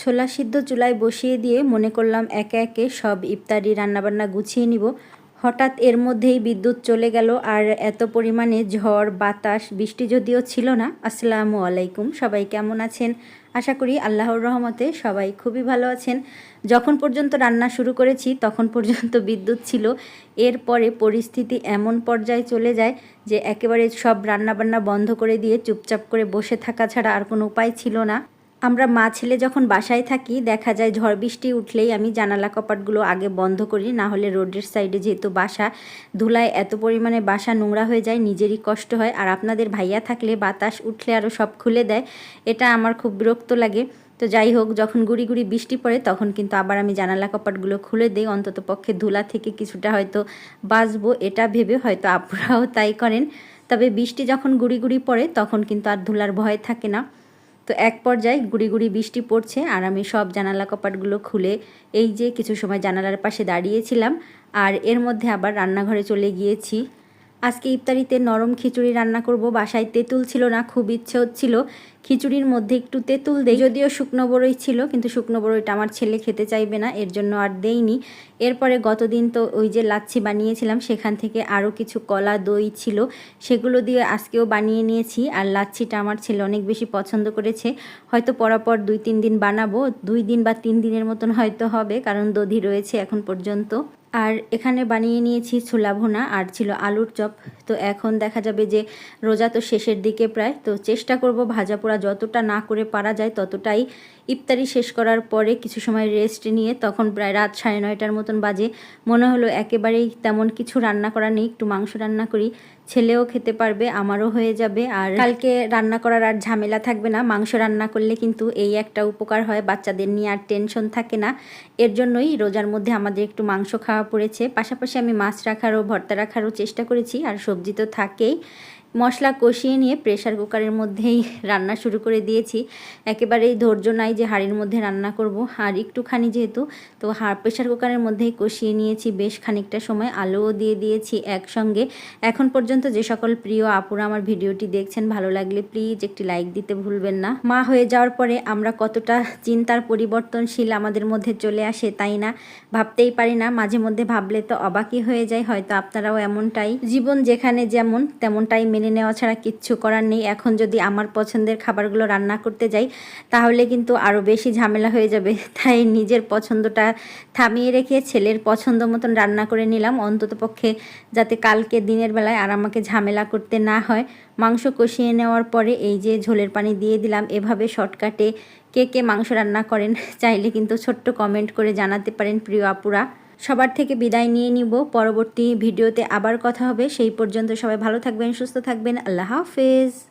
ছোলা সিদ্ধ চুলায় বসিয়ে দিয়ে মনে করলাম একে একে সব ইফতারি রান্নাবান্না গুছিয়ে নিব। হঠাৎ এর মধ্যেই বিদ্যুৎ চলে গেল আর এত পরিমাণে ঝড়, বাতাস, বৃষ্টি যদিও ছিল না। আসসালামু আলাইকুম, সবাই কেমন আছেন? আশা করি আল্লাহর রহমতে সবাই খুবই ভালো আছেন। যখন পর্যন্ত রান্না শুরু করেছি, তখন পর্যন্ত বিদ্যুৎ ছিল। এরপরে পরিস্থিতি এমন পর্যায়ে চলে যায় যে একেবারে সব রান্নাবান্না বন্ধ করে দিয়ে চুপচাপ করে বসে থাকা ছাড়া আর কোনো উপায় ছিল না। আমরা মা ছেলে যখন বাসায় থাকি, দেখা যায় ঝড় বৃষ্টি উঠলেই আমি জানালা কপাটগুলো আগে বন্ধ করি, না হলে রোডের সাইডে যেহেতু বাসা, ধুলায় এত পরিমাণে বাসা নোংরা হয়ে যায়, নিজেরই কষ্ট হয়। আর আপনাদের ভাইয়া থাকলে বাতাস উঠলে আরও সব খুলে দেয়, এটা আমার খুব বিরক্ত লাগে। তো যাই হোক, যখন গুড়ি গুড়ি বৃষ্টি পড়ে, তখন কিন্তু আবার আমি জানালা কপাটগুলো খুলে দিই, অন্তত পক্ষে ধুলা থেকে কিছুটা হয়তো বাঁচবো, এটা ভেবে হয়তো আপনারাও তাই করেন। তবে বৃষ্টি যখন গুড়ি গুড়ি পড়ে, তখন কিন্তু আর ধুলার ভয় থাকে না। তো এক পর্যায়ে গুড়ি গুড়ি বৃষ্টি পড়ছে আর আমি সব জানালা কপাটগুলো খুলে এই যে কিছু সময় জানালার পাশে দাঁড়িয়েছিলাম আর এর মধ্যে আবার রান্নাঘরে চলে গিয়েছি। আজকে ইফতারিতে নরম খিচুড়ি রান্না করব। বাসায় তেঁতুল ছিল না, খুব ইচ্ছে হচ্ছিল খিচুড়ির মধ্যে একটু তেঁতুল দেই। যদিও শুকনো বড়ই ছিল, কিন্তু শুকনো বড়ইটা আমার ছেলে খেতে চাইবে না, এর জন্য আর দেইনি। এরপরে গতদিন তো ওই যে লাচ্ছি বানিয়েছিলাম, সেখান থেকে আরও কিছু কলা, দই ছিল। সেগুলো দিয়ে আজকেও বানিয়ে নিয়েছি। আর লাচ্ছিটা আমার ছেলে অনেক বেশি পছন্দ করেছে। হয়তো পরাপর দুই তিন দিন বানাবো। দুই দিন বা তিন দিনের মতন হয়তো হবে, কারণ দধি রয়েছে এখন পর্যন্ত। আর এখানে বানিয়ে নিয়েছি ছোলা ভোনা আর ছিল আলুর চপ। তো এখন দেখা যাবে যে রোজা তো শেষের দিকে প্রায়। তো চেষ্টা করব ভাজা পোড়া যতটা না করে পারা যায় ততটাই ইফতারি শেষ করার পরে কিছু সময় রেস্ট নিয়ে তখন প্রায় রাত সাড়ে নয়টার মতন বাজে। মনে হলো একেবারেই তেমন কিছু রান্না করা নেই, একটু মাংস রান্না করি। ছেলেও খেতে পারবে, আমারও হয়ে যাবে। আর কালকে রান্না করার আর ঝামেলা থাকবে না, মাংস রান্না করলে কিন্তু এই একটা উপকার হয়, বাচ্চাদের নিয়ে আর টেনশন থাকে না। এর জন্যই রোজার মধ্যে আমাদের একটু মাংস খাওয়া পড়েছে। পাশাপাশি আমি মাছ রাখারও, ভর্তা রাখারও চেষ্টা করেছি, আর সবজি তো থাকেই। মশলা কষিয়ে নিয়ে প্রেশার কুকারের মধ্যেই রান্না শুরু করে দিয়েছি। একেবারেই ধৈর্য নাই যে হাঁড়ির মধ্যে রান্না করব। আর একটুখানি যেহেতু, তো প্রেশার কুকারের মধ্যেই কষিয়ে নিয়েছি বেশ খানিকটা সময়। আলুও দিয়ে দিয়েছি একসঙ্গে। এখন পর্যন্ত যে সকল প্রিয় আপুরা আমার ভিডিওটি দেখছেন, ভালো লাগলে প্লিজ একটি লাইক দিতে ভুলবেন না। মা হয়ে যাওয়ার পরে আমরা কতটা চিন্তার পরিবর্তনশীল আমাদের মধ্যে চলে আসে তাই না? ভাবতেই পারি না। মাঝে মধ্যে ভাবলে তো অবাকই হয়ে যায়, হয়তো আপনারাও এমনটাই। জীবন যেখানে যেমন, তেমনটাই মেনে নেওয়া ছাড়া কিচ্ছু করার নেই। এখন যদি আমার পছন্দের খাবারগুলো রান্না করতে যাই, তাহলে কিন্তু আরও বেশি ঝামেলা হয়ে যাবে। তাই নিজের পছন্দটা থামিয়ে রেখে ছেলের পছন্দ মতন রান্না করে নিলাম। অন্তত পক্ষে যাতে কালকে দিনের বেলায় আর আমাকে ঝামেলা করতে না হয়। মাংস কষিয়ে নেওয়ার পরে এই যে ঝোলের পানি দিয়ে দিলাম, এভাবে শর্টকাটে কে কে মাংস রান্না করেন, চাইলে কিন্তু ছোট্ট কমেন্ট করে জানাতে পারেন প্রিয় আপুরা। সবার থেকে বিদায় নিয়ে নিব। পরবর্তী ভিডিওতে আবার কথা হবে। সেই পর্যন্ত সবাই ভালো থাকবেন, সুস্থ থাকবেন। আল্লাহ হাফেজ।